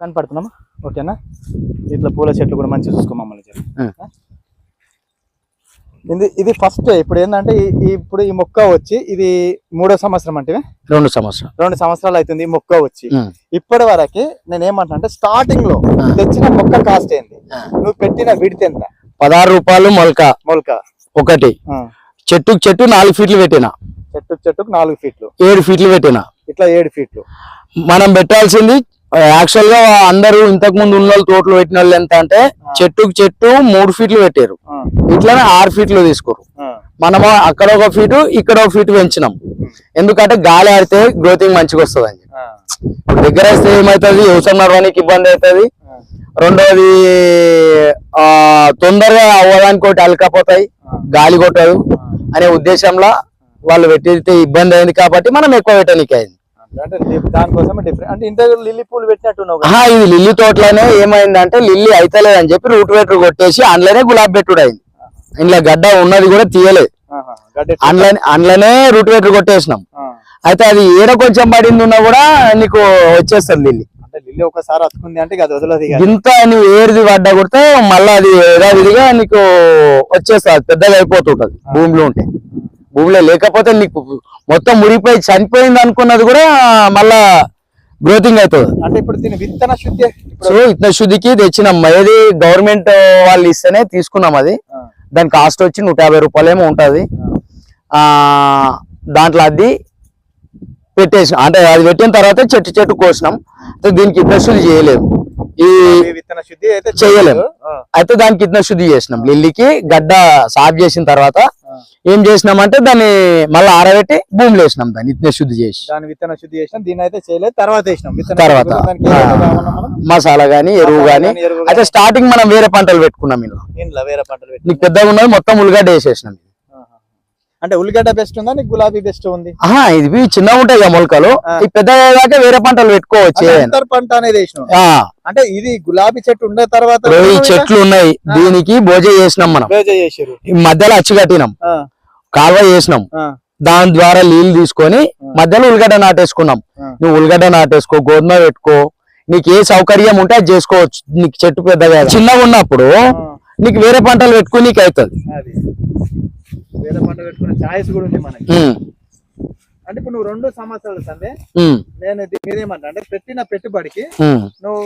కనపడుతున్నామా? ఓకేనా? ఇట్లా పూల చెట్లు కూడా మంచిగా చూసుకో మమ్మల్ని? ఇది ఇది ఫస్ట్ ఇప్పుడు ఏంటంటే ఇప్పుడు ఈ మొక్క వచ్చి ఇది మూడో సంవత్సరం అంటే రెండు సంవత్సరాలు. రెండు సంవత్సరాలు అవుతుంది ఈ మొక్క వచ్చి. ఇప్పటి వరకు నేను అంటే స్టార్టింగ్లో. తెచ్చిన మొక్క కాస్ట్ ఏంది. నువ్వు పెట్టిన విడితే ఎంత? పదహారు రూపాయలు మొలక. మొలక. ఒకటి. చెట్టుకు చెట్టు నాలుగు ఫీట్లు పెట్టిన. చెట్టుకు చెట్టుకు నాలుగు ఫీట్లు. ఏడు ఫీట్లు పెట్టిన. ఇట్లా ఏడు ఫీట్లు. మనం పెట్టాల్సింది యాక్చువల్గా అందరూ ఇంతకు ముందు ఉన్న వాళ్ళు తోటలు పెట్టిన వాళ్ళు ఎంత అంటే చెట్టుకు చెట్టు మూడు ఫీట్లు పెట్టారు. ఇట్లానే ఆరు ఫీట్లు తీసుకోరు. మనము అక్కడ ఒక ఫీటు ఇక్కడ ఒక ఫీటు పెంచినాం. ఎందుకంటే గాలి ఆడితే గ్రోతింగ్ మంచిగా వస్తుంది అని. ఇప్పుడు దగ్గర వేస్తే ఏమవుతుంది? వ్యవసాయం నడవడానికి ఇబ్బంది అవుతుంది. రెండోది ఆ తొందరగా అవ్వడానికి ఒకటి అలకపోతాయి. గాలి కొట్టదు అనే ఉద్దేశంలో వాళ్ళు పెట్టితే ఇబ్బంది అయింది కాబట్టి మనం ఎక్కువ పెట్టడానికి అయింది. అంటే దానికోసమే డిఫరెంట్ అంటే ఇంత లిల్లీ పూలు పెట్టినట్టున్నావు ఇది లిల్లీ తోటలోనే ఏమైందంటే లిల్లీ అయితలేదు అని చెప్పి రూట్ వెటర్ కొట్టేసి అందులోనే గులాబీ పెట్టుడు అయింది. ఇంట్లో గడ్డ ఉన్నది కూడా తీయలేదు. ఆహా. గడ్డి అందులో అందులోనే రూట్ వెటర్ కొట్టేసినాం. అయితే అది ఏడ కొంచెం పడింది ఉన్నా కూడా నీకు వచ్చేస్తుంది లిల్లీ. అంటే లిల్లీ ఒకసారి అతుకుంది అంటే అది వదలదు. ఇంత నువ్వు ఏరిది పడ్డా కొడితే మళ్ళీ అది యథావిధిగా నీకు వచ్చేస్తుంది పెద్దగా అయిపోతుంటది భూమిలో ఉంటే. భూమిలో లేకపోతే నీకు మొత్తం మురిగిపోయి చనిపోయింది అనుకున్నది కూడా మళ్ళా గ్రోతింగ్ అవుతుంది. అంటే ఇప్పుడు విత్తన శుద్ధి సో ఇతన శుద్ధికి తెచ్చినాం. ఏది గవర్నమెంట్ వాళ్ళు ఇస్తేనే తీసుకున్నాం అది. దాని కాస్ట్ వచ్చి నూట యాభై రూపాయలు ఏమో ఉంటుంది. ఆ దాంట్లో అది పెట్టేసినాం. అంటే అది పెట్టిన తర్వాత చెట్టు చెట్టు కోసినాం. దీనికి ఇతన శుద్ధి చేయలేదు ఈ విత్తన శుద్ధి అయితే చేయలేము. అయితే దానికి ఇతన శుద్ధి చేసినాం. లిల్లీకి గడ్డ సాఫ్ చేసిన తర్వాత. ఏం చేసినామంటే దాన్ని మళ్ళీ ఆరబెట్టి భూమిలో వేసినాం దాన్ని ఇతన శుద్ధి చేసి. దాని విత్తన శుద్ధి చేసినాం దీని అయితే చేయలేదు తర్వాత వేసినాం. తర్వాత. మసాలా గానీ ఎరువు గానీ. అయితే. స్టార్టింగ్ మనం వేరే పంటలు పెట్టుకున్నాం ఇంట్లో వేరే పంటలు పెట్టి నీకు పెద్దగా ఉన్నది మొత్తం ఉల్లిగడ్డ వేసేసినాం. అంటే ఉల్లిగడ్డ బెస్ట్ ఉందా? నీకు గులాబీ బెస్ట్ ఉంది. ఇది చిన్నగా ఉంటాయి కదా మొలకలు. ఈ అయ్యాక వేరే పంటలు పెట్టుకోవచ్చు. అంతర్ పంట అనేది అంటే ఇది గులాబీ చెట్టు ఉండే తర్వాత చెట్లు ఉన్నాయి. దీనికి భోజ చేసినాం మనం. ఈ మధ్యలో అచ్చి కట్టినాం. కాలువ చేసినాం. దాని ద్వారా నీళ్ళు తీసుకొని మధ్యలో ఉల్లిగడ్డ నాటేసుకున్నాం. నువ్వు ఉల్లిగడ్డ నాటేసుకో గోధుమ పెట్టుకో. నీకు ఏ సౌకర్యం ఉంటే అది చేసుకోవచ్చు. నీకు చెట్టు పెద్దగా చిన్నగా ఉన్నప్పుడు. నీకు వేరే పంటలు పెట్టుకుని నీకు అవుతుంది. వేరే పంట పెట్టుకునే ఛాయిస్ కూడా ఉంది మనకి. అంటే ఇప్పుడు నువ్వు రెండు సంవత్సరాలు సందే నేను ఏమంటా అంటే పెట్టిన పెట్టుబడికి నువ్వు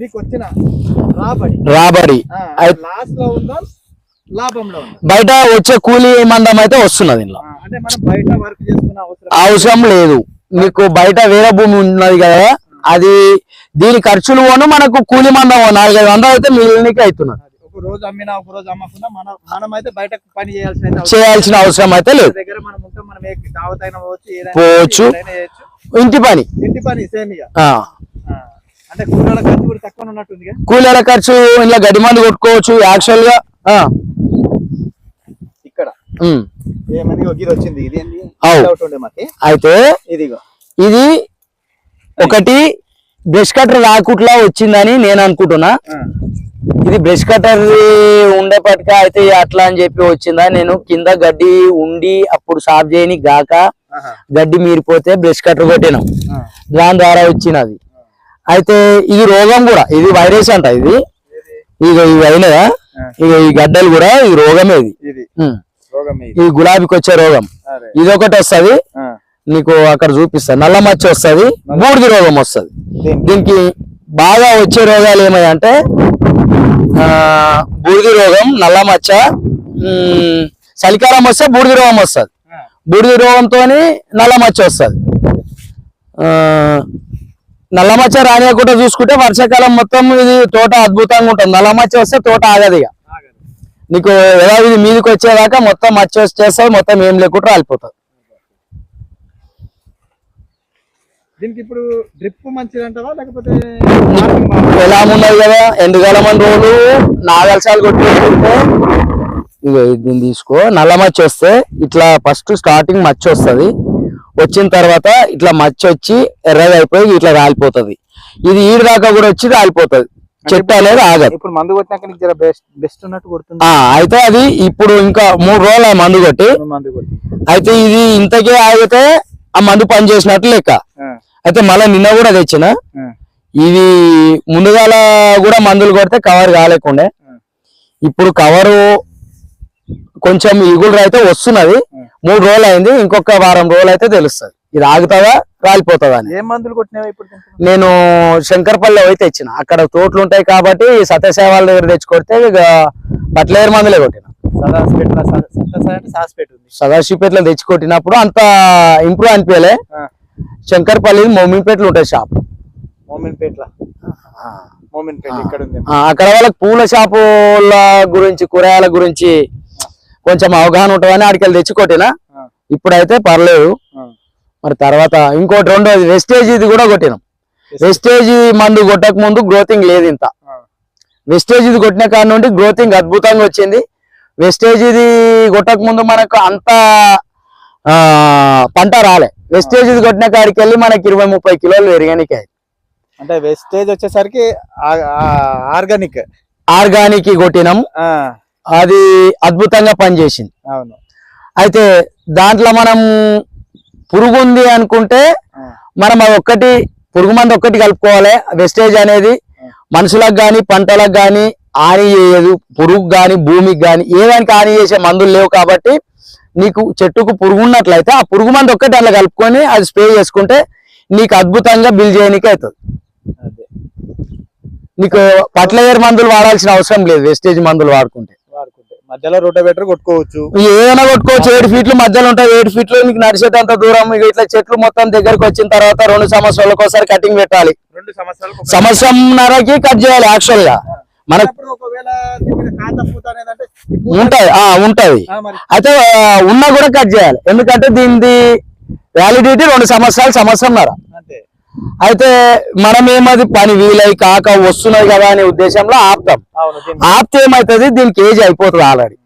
నీకు వచ్చిన రాబడి. రాబడి లాస్లో ఉందా లాభంలో బయట వచ్చే కూలీ మందం అయితే వస్తున్నది అంటే మనం బయట వర్క్ చేసుకున్న అవసరం అవసరం లేదు. నీకు బయట వేరే భూమి ఉన్నది కదా అది దీని ఖర్చులు పోను మనకు కూలి మందం నాలుగైదు వందలు అయితే మిగిలినకి అవుతున్నది. ఒక రోజు అమ్మినా ఒక రోజు అమ్మకుండా మనం మనం అయితే బయట పని చేయాల్సిన చేయాల్సిన అవసరం అయితే లేదు. దగ్గర మనం ఉంటే మనం ఏ దావత్ అయినా పోవచ్చు. పోవచ్చు. ఇంటి పని. ఇంటి పని సేమ్ ఇక. అంటే కూరల ఖర్చు కూడా తక్కువ ఉన్నట్టుంది కూలీల ఖర్చు ఇలా గడ్డి మందు కొట్టుకోవచ్చు యాక్చువల్గా. ఆ, ఇక్కడ. ఇది వచ్చింది. ఇది ఏంది? అవు. డౌట్ ఉండే మాకి. అయితే ఇదిగో ఇది ఒకటి బ్రష్ కట్టర్ రాకుట్లా వచ్చిందని నేను అనుకుంటున్నా. ఇది బ్రష్ కట్టర్ ఉండేపటిక అయితే అట్లా అని చెప్పి వచ్చిందా. నేను కింద గడ్డి ఉండి అప్పుడు సాఫ్ చేయని గాక గడ్డి మీరిపోతే బ్రష్ కట్టర్ కొట్టినాం. దాని ద్వారా వచ్చినది. అయితే ఇది రోగం కూడా ఇది వైరస్ అంట ఇది. ఇక ఇవి అయినదా. ఇక ఈ గడ్డలు కూడా ఈ రోగమే ఇది. ఇది. ఈ గులాబీకి వచ్చే రోగం. ఇది ఒకటి వస్తది. నీకు అక్కడ చూపిస్తా. నల్ల మచ్చ వస్తది బూడిద రోగం వస్తది. దీనికి బాగా వచ్చే రోగాలు ఏమయ్యంటే బూడిద రోగం నల్ల మచ్చ చలికాలం వస్తే బూడిద రోగం వస్తుంది. బూడిద రోగంతో నల్ల మచ్చ వస్తుంది. నల్ల మచ్చ రానియకుండా చూసుకుంటే వర్షాకాలం మొత్తం ఇది తోట అద్భుతంగా ఉంటుంది. నల్ల మచ్చ వస్తే తోట ఆగదు ఇక. నీకు యథావిధి మీదకి వచ్చేదాకా మొత్తం మచ్చ వచ్చేస్తుంది మొత్తం ఏం లేకుండా రాలిపోతుంది దీనికి ఇప్పుడు డ్రిప్ మంచిది అంటావా? లేకపోతే ఎలా ఉన్నది కదా? ఎండుకాలం అని రోజులు నాగల్సాలు కొట్టుకుంటే ఇక దీన్ని తీసుకో. నల్ల మచ్చ వస్తే ఇట్లా ఫస్ట్ స్టార్టింగ్ మచ్చ వస్తది. వచ్చిన తర్వాత ఇట్లా మచ్చ వచ్చి ఎర్రగా అయిపోయి ఇట్లా రాలిపోతది. ఇది ఈడు దాకా కూడా వచ్చి రాలిపోతది. చెట్టు అనేది ఆగదు. ఇప్పుడు మందు కొట్టినాక బెస్ట్ ఉన్నట్టు కొడుతుంది. అయితే అది ఇప్పుడు ఇంకా మూడు రోజులు మందు కొట్టి కొట్టి. అయితే ఇది ఇంతకే ఆగితే ఆ మందు పని చేసినట్లు లెక్క అయితే మళ్ళీ నిన్న కూడా తెచ్చిన. ఇవి ముందుగాల కూడా మందులు కొడితే కవర్ కాలేకుండే. ఇప్పుడు కవరు కొంచెం ఇగులు అయితే వస్తున్నది. మూడు రోజులు అయింది. ఇంకొక వారం రోజులు అయితే తెలుస్తుంది. ఇది ఆగుతుందా రాలిపోతుందా అని? నేను శంకర్పల్లి అయితే తెచ్చిన. అక్కడ తోటలు ఉంటాయి కాబట్టి సత్యసేవాల దగ్గర తెచ్చుకొడితే ఇక బట్లేరు మందులే కొట్టిన. సదాశివపేటలో తెచ్చి కొట్టినప్పుడు అంత ఇంప్రూవ్ అనిపించలే. శంకర్పల్లి మోమిన్పేటలో ఉంటాయి షాప్. మోమిన్పేట్ల. మోమిన్పేట ఇక్కడ ఉంది. ఆ, అక్కడ వాళ్ళకి పూల షాపుల గురించి కూరగాయల గురించి కొంచెం అవగాహన ఉంటుందని ఆడికి వెళ్ళి తెచ్చి కొట్టిన ఆ, ఇప్పుడైతే పర్లేదు. మరి తర్వాత ఇంకోటి రెండోది వెస్టేజ్ ఇది కూడా కొట్టినాం. వెస్టేజ్. మందు కొట్టక ముందు గ్రోతింగ్ లేదు ఇంత. వెస్టేజ్ ఇది కొట్టిన కాడ నుండి గ్రోతింగ్ అద్భుతంగా వచ్చింది. వెస్టేజ్ ఇది కొట్టక ముందు మనకు అంత పంట రాలే. వెస్టేజ్ ఇది కొట్టిన కాడికి వెళ్ళి మనకి ఇరవై ముప్పై కిలోలు పెరిగానికి అంటే వెస్టేజ్ వచ్చేసరికి ఆర్గానిక్. ఆర్గానిక్ కొట్టినాం. అది అద్భుతంగా పనిచేసింది. అవును. అయితే దాంట్లో మనం పురుగు ఉంది అనుకుంటే మనం అది ఒక్కటి పురుగు మందు ఒక్కటి కలుపుకోవాలి. వెస్టేజ్ అనేది మనుషులకు కానీ పంటలకు కానీ హాని చేయదు. పురుగు కానీ భూమికి కానీ ఏదానికి హాని చేసే మందులు లేవు కాబట్టి నీకు చెట్టుకు పురుగు ఉన్నట్లయితే ఆ పురుగు మందు ఒక్కటి అట్లా కలుపుకొని అది స్ప్రే చేసుకుంటే నీకు అద్భుతంగా బిల్ చేయడానికి అవుతుంది. అదే. నీకు పట్లవేరు మందులు వాడాల్సిన అవసరం లేదు వెస్టేజ్ మందులు వాడుకుంటే. వాడుకుంటే. మధ్యలో రోటోవేటర్ కొట్టుకోవచ్చు. ఏదైనా కొట్టుకోవచ్చు ఏడు ఫీట్లు మధ్యలో ఉంటాయి ఏడు ఫీట్లు నీకు నడిచేటంత దూరం ఇట్లా చెట్లు మొత్తం దగ్గరికి వచ్చిన తర్వాత రెండు సంవత్సరాలకు ఒకసారి కటింగ్ పెట్టాలి. రెండు సంవత్సరాలు సంవత్సరంన్నరకి కట్ చేయాలి యాక్చువల్గా. ఉంటది ఆ, మరి. అయితే ఉన్నా కూడా కట్ చేయాలి. ఎందుకంటే దీనిది వ్యాలిడిటీ రెండు సంవత్సరాలు సంవత్సరంన్నర. అయితే మనం ఏమది పని వీలై కాక వస్తున్నది కదా అనే ఉద్దేశంలో ఆపుతాం. ఆపితే ఏమవుతుంది దీనికి ఏజ్ అయిపోతుంది ఆల్రెడీ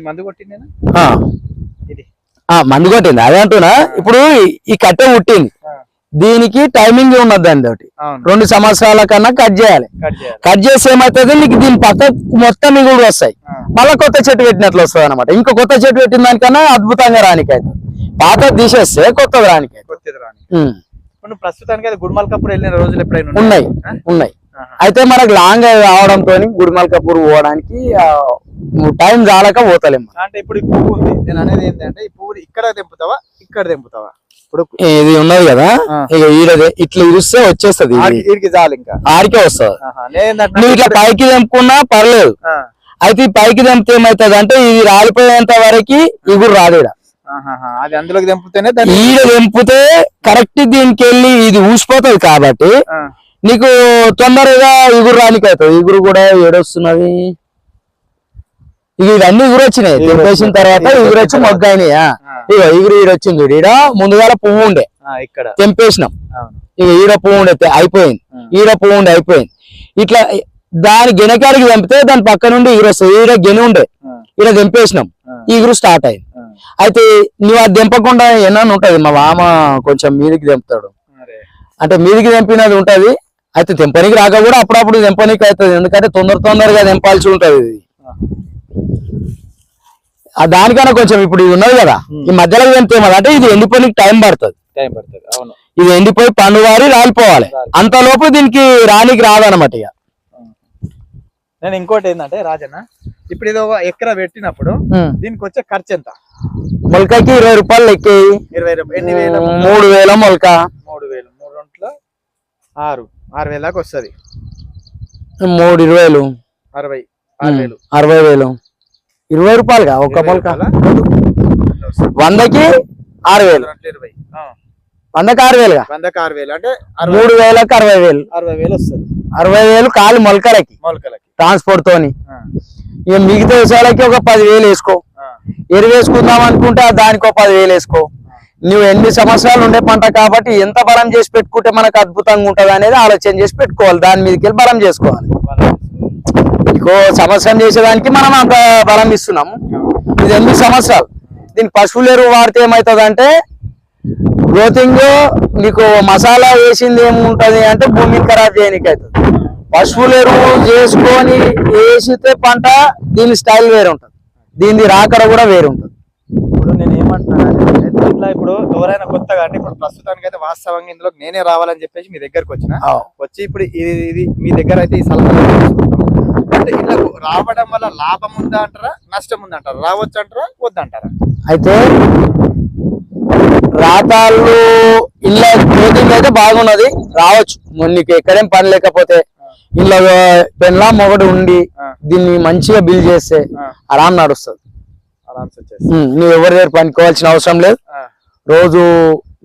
మందు కొట్టింది ఇది. ఆ మందు కొట్టింది. అదే అంటున్నా. ఇప్పుడు ఈ- కట్టె పుట్టింది దీనికి టైమింగ్ ఉన్నది దాని తోటి అవును. రెండు సంవత్సరాల కన్నా కట్ చేయాలి. కట్ చేసి ఏమవుతుంది? నీకు దీని పక్క మొత్తం మిగులు వస్తాయి. మళ్ళా కొత్త చెట్టు పెట్టినట్లు వస్తుంది అనమాట ఇంకో కొత్త చెట్టు పెట్టిన దానికన్నా అద్భుతంగా రానికి అవుతుంది పాత తీసేస్తే కొత్తది రానికి అవుతుంది. కొత్తది రాని ఉమ్. ఇప్పుడు నువ్వు ప్రస్తుతానికి గుడిమల్ కప్పుడు వెళ్ళిన రోజులు ఎప్పుడైనా ఉన్నాయా? ఉన్నాయి. అయితే మనకు లాంగ్ రావడంతో గుడిమల్ కపూర్ పోవడానికి టైం చాలక పోతలేము అంటే ఇప్పుడు ఈ పువ్వు ఉంది. నేను అనేది ఏంటంటే ఈ పువ్వు ఇక్కడ తెంపుతావా? ఇక్కడ తెంపుతావా? ఇప్పుడు ఇది ఉన్నది కదా. ఇక ఈడదే ఇట్లా ఇరిస్తే వచ్చేస్తుంది చాలు ఇంకా. ఆడికే వస్తుంది. నువ్వు ఇట్లా పైకి తెంపుకున్నా పర్లేదు. అయితే ఈ పైకి తెంపితే ఏమవుతుంది అంటే ఇది రాలిపోయేంత వరకు ఇగురు రాదు. అది అందులోకి తెంపుతేనే ఈడ తెంపితే కరెక్ట్ దీనికి వెళ్ళి ఇది ఊసిపోతుంది కాబట్టి నీకు తొందరగా ఇగురు రానికి అవుతుంది ఇగురు కూడా ఏడొస్తున్నది. ఇక ఇవన్నీ వచ్చినాయి తెంపేసిన తర్వాత వచ్చిన మొగ్గాయినాయి. ఇక ఇగురు ఈడ వచ్చింది చూడు. ఈడ ముందుగాల పువ్వు ఉండే. ఇక్కడ. తెంపేసినాం. ఇక ఈడ పువ్వు ఉండే. అయిపోయింది. ఈడ పువ్వు ఉండే అయిపోయింది. ఇట్లా దాని గెనకాడికి తెంపితే దాని పక్క నుండి ఇగురు వస్తుంది. ఈడ గెని ఉండే. ఈడ తెంపేసినాం. ఆ. ఇగురు స్టార్ట్ అయింది. అయితే నువ్వు అది తెంపకుండా ఎన్న ఉంటది? మా మామ కొంచెం మీదికి తెంపుతాడు. అరే. అంటే మీదికి తెంపినది ఉంటది. అయితే తెంపనికి రాక కూడా అప్పుడప్పుడు తెంపనికి అవుతుంది. ఎందుకంటే తొందర తొందరగా తెంపాల్సి ఉంటది ఇది. దానికన్నా కొంచెం ఇప్పుడు ఇది ఉన్నది కదా ఈ మధ్యలో తెంపితే అంటే ఇది ఎండిపోనికి టైం పడుతుంది. టైం పడుతుంది అవును. ఇది ఎండిపోయి పండు వారి రాలిపోవాలి. అంతలోపు దీనికి రానికి రాదనమాట ఇక. నేను ఇంకోటి ఏంటంటే రాజన్న ఇప్పుడు ఇది ఒక ఎకరా పెట్టినప్పుడు దీనికి వచ్చే ఖర్చు ఎంత మొలకకి ఇరవై రూపాయలు లెక్కేయి. ఇరవై రూపాయలు మూడు వేల మొలక. మూడు వేలు మూడు రెంట్ల ఆరు. ఆరు వేల దాకా వస్తుంది. మూడు ఇరవైలు అరవై ఆరు వేలు. అరవై వేలు. ఇరవై రూపాయలుగా ఒక్క మొలక. వందకి ఆరు వేలు. వందకి ఆరు వేలుగా? వందకి ఆరు వేలు. అంటే మూడు వేలకు అరవై వేలు. అరవై వేలు వస్తుంది. అరవై వేలు కాలు మొలకలకి. మొలకలకి. ట్రాన్స్పోర్ట్ తోని ఇక మిగతా విషయాలకి ఒక పది వేలు వేసుకో. ఆ, ఎరువు వేసుకుందాం అనుకుంటే దానికి ఒక పది వేలు వేసుకో. నువ్వు ఎన్ని సంవత్సరాలు ఉండే పంట కాబట్టి ఎంత బలం చేసి పెట్టుకుంటే మనకు అద్భుతంగా ఉంటది అనేది ఆలోచన చేసి పెట్టుకోవాలి. దాని మీదకి వెళ్ళి బలం చేసుకోవాలి. ఇంకో సంవత్సరం చేసేదానికి మనం అంత బలం ఇస్తున్నాం ఇది ఎనిమిది సంవత్సరాలు. దీనికి పశువుల ఎరువు వాడితే ఏమవుతుంది అంటే గ్రోతింగ్ నీకు మసాలా వేసింది ఏముంటది అంటే భూమిని ఖరాబ్ చేయడానికి అవుతుంది పశువుల ఎరువు చేసుకొని వేసితే పంట దీని స్టైల్ వేరే ఉంటుంది దీని రాకడ కూడా వేరే ఉంటుంది ఇప్పుడు నేను ఏమంటున్నాను అంటే దీంట్లో ఇప్పుడు ఎవరైనా కొత్తగా అంటే ఇప్పుడు ప్రస్తుతానికి అయితే వాస్తవంగా ఇందులో నేనే రావాలని చెప్పేసి మీ దగ్గరకు వచ్చిన. వచ్చి ఇప్పుడు ఇది ఇది మీ దగ్గర అయితే ఈ సలహా. అంటే ఇలా రావడం వల్ల లాభం ఉందా అంటారా? నష్టం ఉందా అంటారా? రావచ్చు అంటారా? వద్దంటారా అయితే రాతాళ్ళు ఇళ్ళ కోటింగ్ అయితే బాగున్నది. రావచ్చు. మరి నీకు ఎక్కడేం పని లేకపోతే ఇళ్ళ పెళ్ళా మొగడు ఉండి. దీన్ని మంచిగా బిల్ చేస్తే ఆ. ఆరామ్ నడుస్తుంది. నువ్వు ఎవరి దగ్గర పనికోవాల్సిన అవసరం లేదు. రోజు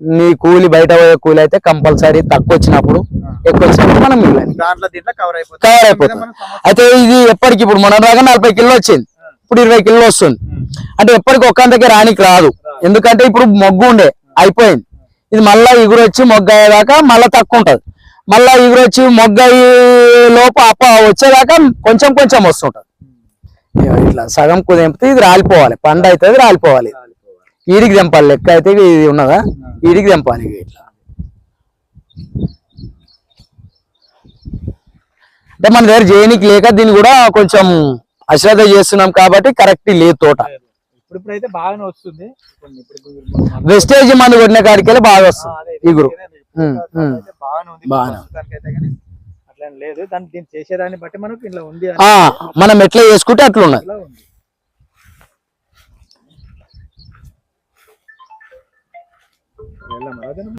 నీ కూలి బయట పోయే కూలి అయితే కంపల్సరీ తక్కువ వచ్చినప్పుడు ఎక్కువ వచ్చినప్పుడు మనం మిగిలింది కవర్ అయిపోతుంది. అయితే ఇది ఎప్పటికి ఇప్పుడు మన దాకా నలభై కిలో వచ్చింది. ఇప్పుడు ఇరవై కిలో వస్తుంది. అంటే ఎప్పటికి ఒక్కంతకే రానికి రాదు. ఎందుకంటే ఇప్పుడు మొగ్గు ఉండే అయిపోయింది. ఇది మళ్ళా ఇగురు వచ్చి మొగ్గ అయ్యేదాకా మళ్ళా తక్కువ ఉంటది మళ్ళా ఇగురు వచ్చి మొగ్గ లోపు అప్ప వచ్చేదాకా కొంచెం కొంచెం వస్తుంటది. ఇట్లా సగం కుదింపితే ఇది రాలిపోవాలి. పండు అవుతుంది రాలిపోవాలి. ఈడికి తెంపాలి లెక్క అయితే ఇది ఉన్నదా? ఈడికి తెంపాలి ఇట్లా. అంటే మన దగ్గర చేయనికి లేక దీన్ని కూడా కొంచెం అశ్రద్ధ చేస్తున్నాం కాబట్టి కరెక్ట్ లేదు తోట. మన- వెస్టేజ్ మందు కొట్టిన కాడికి వెళ్ళి బాగా వస్తుంది. ఇగురు ఇదే ఇదే. ఉమ్, ఉమ్. అయితే బాగానే ఉంది బాగానే. ప్రస్తుతానికి అయితే కానీ అట్లా లేదు దాన్ని దీన్ని చేసేదాన్ని బట్టి మనకు ఇట్లా ఉంది అని ఆ మనం ఎట్లా చేసుకుంటే అట్లా ఉన్నది ఇట్లా ఉంది వెళ్ళాం రాజన్న